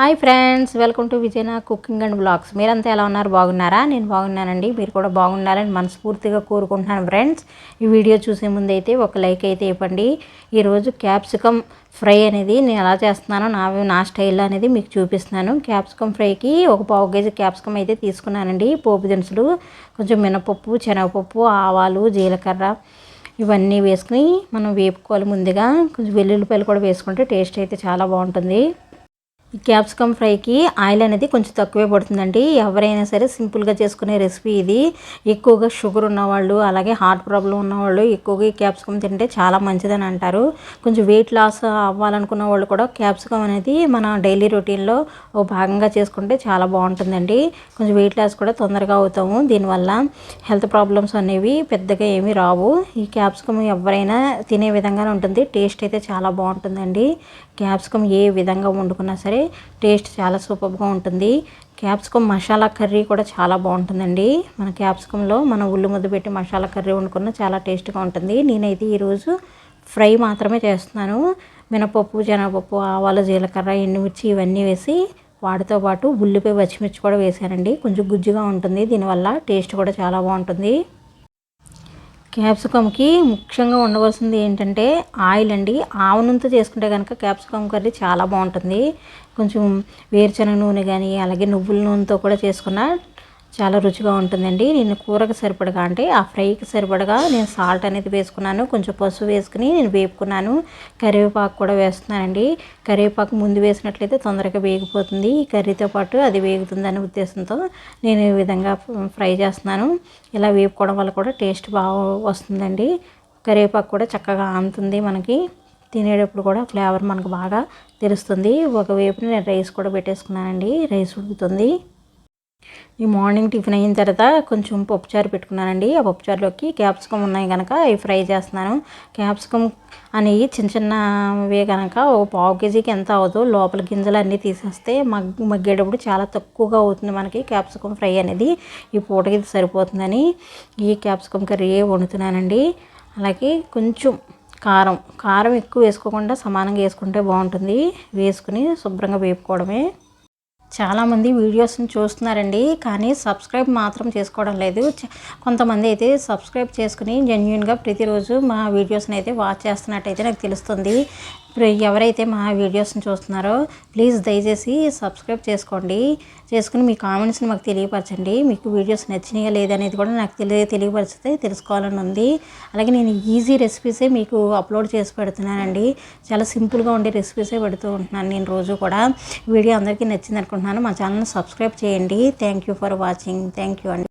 Hi friends welcome to విజయనా cooking and blogs మీరంతా ఎలా ఉన్నారు? బాగున్నారా? నేను బాగున్నానండి. మీరు కూడా బాగుండాలని మనస్ఫూర్తిగా కోరుకుంటున్నాను ఫ్రెండ్స్. ఈ వీడియో చూసే ముందు అయితే ఒక లైక్ అయితే ఇవ్వండి. ఈరోజు క్యాప్సికమ్ ఫ్రై అనేది నేను ఎలా చేస్తున్నానో నా నా స్టైల్ అనేది మీకు చూపిస్తున్నాను. క్యాప్సికమ్ ఫ్రైకి ఒక పావు కేజీ క్యాప్సికమ్ అయితే తీసుకున్నానండి. పోపు దినుసులు కొంచెం మినపప్పు శనగపప్పు ఆవాలు జీలకర్ర ఇవన్నీ వేసుకుని మనం వేపుకోవాలి ముందుగా. కొంచెం వెల్లుల్లిపాయలు కూడా వేసుకుంటే టేస్ట్ అయితే చాలా బాగుంటుంది. క్యాప్సికమ్ ఫ్రైకి ఆయిల్ అనేది కొంచెం తక్కువే పడుతుందండి. ఎవరైనా సరే సింపుల్గా చేసుకునే రెసిపీ ఇది. ఎక్కువగా షుగర్ ఉన్నవాళ్ళు అలాగే హార్ట్ ప్రాబ్లం ఉన్నవాళ్ళు ఎక్కువగా ఈ క్యాప్సికమ్ తింటే చాలా మంచిదని అంటారు. కొంచెం వెయిట్ లాస్ అవ్వాలనుకున్న వాళ్ళు కూడా క్యాప్సికమ్ అనేది మన డైలీ రొటీన్లో ఓ భాగంగా చేసుకుంటే చాలా బాగుంటుందండి. కొంచెం వెయిట్ లాస్ కూడా తొందరగా అవుతాము. దీనివల్ల హెల్త్ ప్రాబ్లమ్స్ అనేవి పెద్దగా ఏమీ రావు. ఈ క్యాప్సికమ్ ఎవరైనా తినే విధంగానే ఉంటుంది. టేస్ట్ అయితే చాలా బాగుంటుందండి. క్యాప్సికమ్ ఏ విధంగా వండుకున్నా సరే టేస్ట్ చాలా సూపర్గా ఉంటుంది. క్యాప్సికమ్ మసాలా కర్రీ కూడా చాలా బాగుంటుందండి. మన క్యాప్సికంలో మన ఉల్లి ముద్ద పెట్టి మసాలా కర్రీ వండుకున్న చాలా టేస్ట్గా ఉంటుంది. నేనైతే ఈరోజు ఫ్రై మాత్రమే చేస్తున్నాను. మినపప్పు జనపప్పు ఆవాలు జీలకర్ర ఎండుమిర్చి ఇవన్నీ వేసి వాటితో పాటు ఉల్లిపాయ పచ్చిమిర్చి కూడా వేసానండి. కొంచెం గుజ్జుగా ఉంటుంది. దీనివల్ల టేస్ట్ కూడా చాలా బాగుంటుంది. క్యాప్సికమ్కి ముఖ్యంగా ఉండవలసింది ఏంటంటే ఆయిల్ అండి. ఆవు నూనెతో చేసుకుంటే కనుక క్యాప్సికమ్ కర్రీ చాలా బాగుంటుంది. కొంచెం వేరుశనగ నూనె కానీ అలాగే నువ్వుల నూనెతో కూడా చేసుకున్న చాలా రుచిగా ఉంటుందండి. నేను కూరకు సరిపడగా అంటే ఆ ఫ్రైకి సరిపడగా నేను సాల్ట్ అనేది వేసుకున్నాను. కొంచెం పసుపు వేసుకుని నేను వేపుకున్నాను. కరివేపాకు కూడా వేస్తున్నానండి. కరివేపాకు ముందు వేసినట్లయితే తొందరగా వేగిపోతుంది. ఈ కర్రీతో పాటు అది వేగుతుందనే ఉద్దేశంతో నేను ఈ విధంగా ఫ్రై చేస్తున్నాను. ఇలా వేపుకోవడం వల్ల కూడా టేస్ట్ బాగా వస్తుందండి. కరివేపాకు కూడా చక్కగా ఆముతుంది మనకి. తినేటప్పుడు కూడా ఫ్లేవర్ మనకు బాగా తెలుస్తుంది. ఒకవైపు నేను రైస్ కూడా పెట్టేసుకున్నానండి. రైస్ ఉడుకుతుంది. ఈ మార్నింగ్ టిఫిన్ అయిన తర్వాత కొంచెం పప్పుచారు పెట్టుకున్నానండి. ఆ పప్పుచారులోకి క్యాప్సికమ్ ఉన్నాయి కనుక అవి ఫ్రై చేస్తున్నాను. క్యాప్సికమ్ అనేవి చిన్న చిన్నవే కనుక ఒక పావు కేజీకి ఎంత అవుతుందో లోపల గింజలు అన్నీ తీసేస్తే మగ్ మగ్గేటప్పుడు చాలా తక్కువగా అవుతుంది మనకి క్యాప్సికమ్ ఫ్రై అనేది. ఈ పూటకి సరిపోతుందని ఈ క్యాప్సికమ్ కర్రీ వండుతున్నానండి. అలాగే కొంచెం కారం కారం ఎక్కువ వేసుకోకుండా సమానంగా వేసుకుంటే బాగుంటుంది. వేసుకుని శుభ్రంగా వేపుకోవడమే. చాలామంది వీడియోస్ని చూస్తున్నారండి కానీ సబ్స్క్రైబ్ మాత్రం చేసుకోవడం లేదు. కొంతమంది అయితే సబ్స్క్రైబ్ చేసుకుని జెన్యున్గా ప్రతిరోజు మా వీడియోస్ని అయితే వాచ్ చేస్తున్నట్టయితే నాకు తెలుస్తుంది. ఎవరైతే మా వీడియోస్ని చూస్తున్నారో ప్లీజ్ దయచేసి సబ్స్క్రైబ్ చేసుకోండి. చేసుకుని మీ కామెంట్స్ని మాకు తెలియపరచండి. మీకు వీడియోస్ నచ్చినాయా లేదనేది కూడా నాకు తెలియ తెలియపరిచితే తెలుసుకోవాలని ఉంది. అలాగే నేను ఈజీ రెసిపీసే మీకు అప్లోడ్ చేసి పెడుతున్నానండి. చాలా సింపుల్గా ఉండే రెసిపీసే పెడుతూ ఉంటున్నాను నేను రోజు కూడా. వీడియో అందరికీ నచ్చింది అనుకుంటున్నాను. మా ఛానల్ని సబ్స్క్రైబ్ చేయండి. Thank you for watching. Thank you అండి.